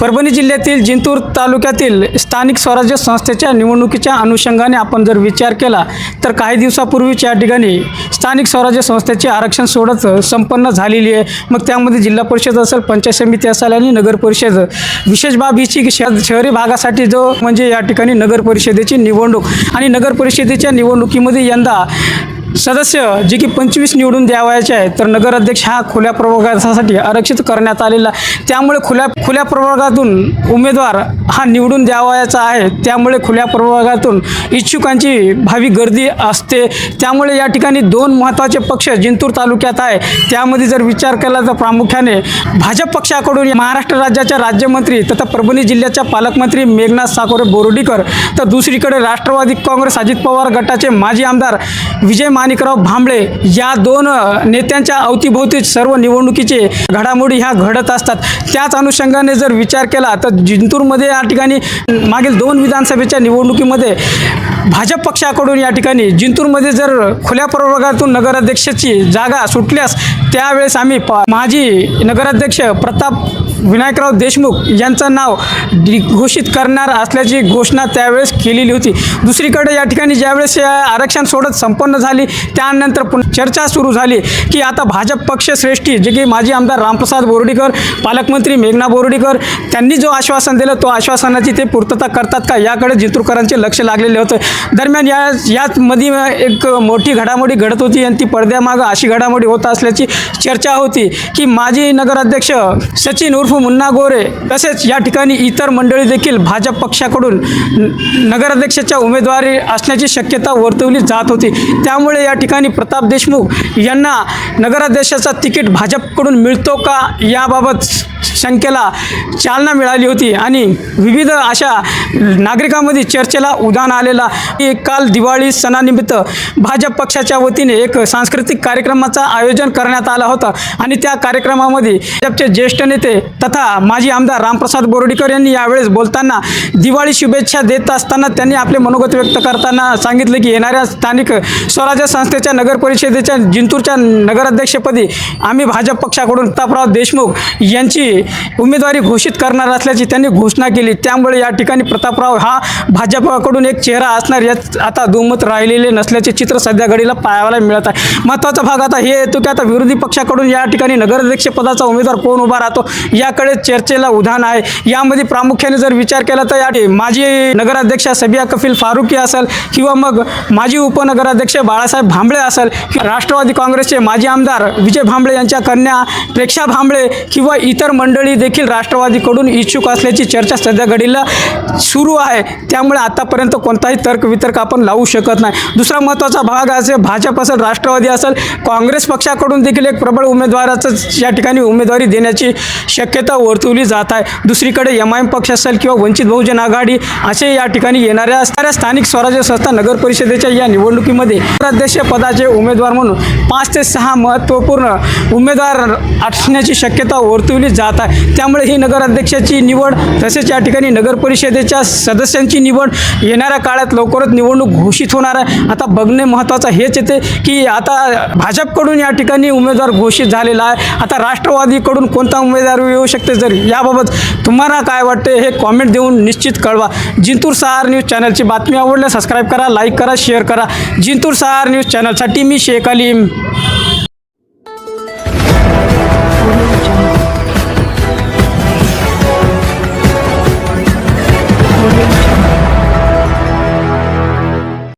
परभणी जिल्ह्यातील जिंतूर तालुक्यातील स्थानिक स्वराज्य संस्थेच्या निवडणुकीच्या अनुषंगाने आपण जर विचार केला तर काही दिवसापूर्वीच या ठिकाणी स्थानिक स्वराज्य संस्थेचे आरक्षण सोडत संपन्न झालेली आहे. मग त्यामध्ये जिल्हा परिषद असेल पंचायत समिती असेल आणि नगर परिषद. विशेष बाब हीची की शहरी भागासाठी जो म्हणजे या ठिकाणी नगर परिषदेची निवडणूक आणि नगर परिषदेच्या निवडणुकीमध्ये यंदा सदस्य जे की पंचवीस निवडून द्यावायचे आहे तर नगराध्यक्ष हा खुल्या प्रवर्गासाठी आरक्षित करण्यात आलेला त्यामुळे खुल्या खुल्या प्रवर्गातून उमेदवार हा निवडून द्यावायचा आहे. त्यामुळे खुल्या प्रवर्गातून इच्छुकांची भावी गर्दी असते. त्यामुळे या ठिकाणी दोन महत्त्वाचे पक्ष जिंतूर तालुक्यात आहे. त्यामध्ये जर विचार केला तर प्रामुख्याने भाजप पक्षाकडून महाराष्ट्र राज्याच्या राज्यमंत्री तथा परभणी जिल्ह्याच्या पालकमंत्री मेघनाथ साकोरे बोर्डीकर तर दुसरीकडे राष्ट्रवादी काँग्रेस अजित पवार गटाचे माजी आमदार विजय माणिकराव भांबळे या दोन नेत्यांच्या अवतीभोवती सर्व निवडणुकीचे घडामोडी ह्या घडत असतात. त्याच अनुषंगाने जर विचार केला तर जिंतूरमध्ये या ठिकाणी मागील दोन विधानसभेच्या निवडणुकीमध्ये भाजप पक्षाकडून या ठिकाणी जिंतूरमध्ये जर खुल्या प्रवर्गातून नगराध्यक्षाची जागा सुटल्यास त्यावेळेस आम्ही पा माजी नगराध्यक्ष प्रताप विनायकराव देशमुख यांचं नाव घोषित करणार असल्याची घोषणा त्यावेळेस केलेली होती. दुसरीकडे या ठिकाणी ज्यावेळेस या आरक्षण सोडत संपन्न झाली त्यानंतर पुन्हा चर्चा सुरू झाली की आता भाजप पक्ष श्रेष्ठी जे की माजी आमदार रामप्रसाद बोर्डीकर पालकमंत्री मेघना बोर्डीकर त्यांनी जो आश्वासन दिलं तो आश्वासनाची ते पूर्तता करतात का? याकडे जिंतूरकरांचे लक्ष लागलेले होते. दरम्यान या याचमध्ये एक मोठी घडामोडी घडत होती आणि ती पडद्यामागं अशी घडामोडी होत असल्याची चर्चा होती की माजी नगराध्यक्ष सचिन उर्फ मुन्ना गोरे तसेच या ठिकाणी इतर मंडळी देखील भाजप पक्षाकडून नगराध्यक्षाच्या उमेदवारी असण्याची शक्यता वर्तवली जात होती. त्यामुळे या ठिकाणी प्रताप देशमुख यांना नगराध्यक्षाचा तिकीट भाजपकडून मिळतो का याबाबत शंकेला चालना मिळाली होती आणि विविध अशा नागरिकांमध्ये चर्चेला उधाण आलेला की काल दिवाळी सणानिमित्त भाजप पक्षाच्या वतीने एक सांस्कृतिक कार्यक्रमाचं आयोजन करण्यात आला होता. आणि त्या कार्यक्रमामध्ये भाजपचे ज्येष्ठ नेते तथा माजी आमदार रामप्रसाद बोर्डीकर यांनी यावेळेस बोलताना दिवाळी शुभेच्छा देत असताना त्यांनी आपले मनोगत व्यक्त करताना सांगितले की येणाऱ्या स्थानिक स्वराज्य संस्थेच्या नगर परिषदेच्या जिंतूरच्या नगराध्यक्षपदी आम्ही भाजप पक्षाकडून प्रतापराव देशमुख यांची उमेदवारी घोषित करणार असल्याची त्यांनी घोषणा केली. त्यामुळे या ठिकाणी प्रतापराव हा भाजपकडून एक चेहरा असणार यात आता दुमत राहिलेले नसल्याचे चित्र सध्या घडीला पाहायला मिळत आहे. महत्त्वाचा भाग आता हे येतो की आता विरोधी पक्षाकडून या ठिकाणी नगराध्यक्षपदाचा उमेदवार कोण उभा राहतो? या याकडे चर्चेला उधाण आहे. यामध्ये प्रामुख्याने जर विचार केला तर या माजी नगराध्यक्ष सबिया कफील फारुकी असेल किंवा मग माजी उपनगराध्यक्ष बाळासाहेब भांबळे असेल राष्ट्रवादी काँग्रेसचे माजी आमदार विजय भांबळे यांच्या कन्या प्रेक्षा भांबळे किंवा इतर मंडळी देखील राष्ट्रवादीकडून इच्छुक असल्याची चर्चा सध्या घडीला सुरू आहे. त्यामुळे आतापर्यंत कोणताही तर्क वितर्क आपण लावू शकत नाही. दुसरा महत्त्वाचा भाग असेल भाजप असेल राष्ट्रवादी असेल काँग्रेस पक्षाकडून देखील एक प्रबळ उमेदवाराचं या ठिकाणी उमेदवारी देण्याची शक्यता वर्तवली जात आहे. दुसरीकडे एम आय एम पक्ष असेल किंवा वंचित बहुजन आघाडी असे या ठिकाणी येणाऱ्या असणाऱ्या स्थानिक स्वराज्य संस्था नगर परिषदेच्या या निवडणुकीमध्ये अध्यक्ष पदाचे उमेदवार म्हणून पाच ते सहा महत्त्वपूर्ण उमेदवार असण्याची शक्यता वर्तवली जात आहे. त्यामुळे ही नगराध्यक्षाची निवड तसेच या ठिकाणी नगर परिषदेच्या सदस्यांची निवड येणाऱ्या काळात लवकरच निवडणूक घोषित होणार आहे. आता बघणे महत्त्वाचं हेच येते की आता भाजपकडून या ठिकाणी उमेदवार घोषित झालेला आहे. आता राष्ट्रवादीकडून कोणता उमेदवार येऊ शकते? जर याबाबत तुम्हाला काय वाटते हे कॉमेंट देऊन निश्चित कळवा. जिंतूर सहार न्यूज चॅनलची बातमी आवडल्या सबस्क्राईब करा लाईक करा शेअर करा. जिंतूर सहार न्यूज चॅनलसाठी मी शेख अलीम.